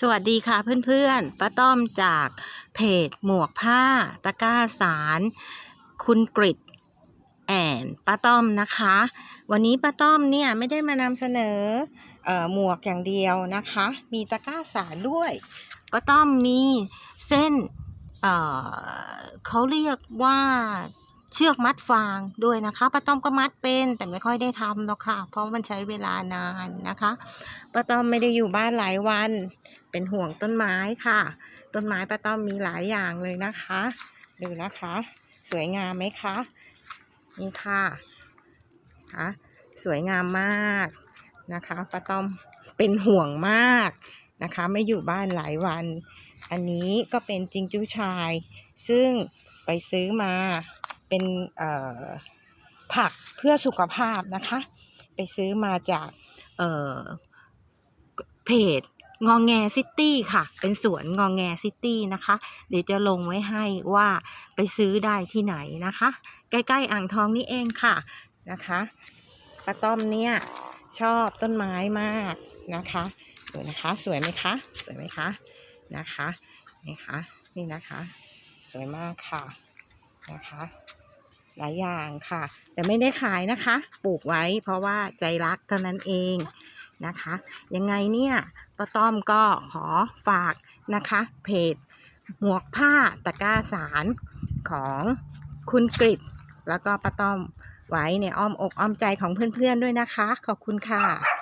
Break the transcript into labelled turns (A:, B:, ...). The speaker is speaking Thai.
A: สวัสดีค่ะเพื่อนๆ ป้าต้อมจากเพจหมวกผ้า ตะกร้าสาร คุณกริดแอนป้าต้อมนะคะ วันนี้ป้าต้อมเนี่ยไม่ได้มานำเสนออหมวกอย่างเดียวนะคะ มีตะกร้าสารด้วยป้าต้อมมีเส้นเเขาเรียกว่าเชือกมัดฟางด้วยนะคะป้าต้อมก็มัดเป็นแต่ไม่ค่อยได้ทำหรอกค่ะ เพราะมันใช้เวลานานนะคะป้าต้อมไม่ได้อยู่บ้านหลายวัน เป็นห่วงต้นไม้ค่ะ ต้นไม้ป้าต้อมมีหลายอย่างเลยนะคะดูนะคะ สวยงามไหมคะนี่ค่ะค่ะสวยงามมากนะคะป้าต้อมเป็นห่วงมากนะคะ ไม่อยู่บ้านหลายวัน อันนี้ก็เป็นจิงจู้ชาย ซึ่งไปซื้อมาเป็นผักเพื่อสุขภาพนะคะ ไปซื้อมาจากเเพจ งองแงซิตี้ค่ะ เป็นสวนงองแงซิตี้นะคะ เดี๋ยวจะลงไว้ให้ว่าไปซื้อได้ที่ไหนนะคะ ใกล้ๆอ่างทองนี่เองค่ะนะคะป้าต้อมเนี่ยชอบต้นไม้มากนะคะดูนะคะสวยไหมคะสวยไหมคะนะคะนี่คะนี่นะคะ สวยมากค่ะนะคะ หลายอย่างค่ะ แต่ไม่ได้ขายนะคะ ปลูกไว้เพราะว่าใจรักเท่านั้นเอง นะคะ ยังไงเนี่ยป้าต้อมก็ขอฝากนะคะ เพจหมวกผ้าตะกร้าสารของคุณกริดแล้วก็ป้าต้อมไว้ในอ้อมอกอ้อมใจของเพื่อนๆด้วยนะคะ ขอบคุณค่ะ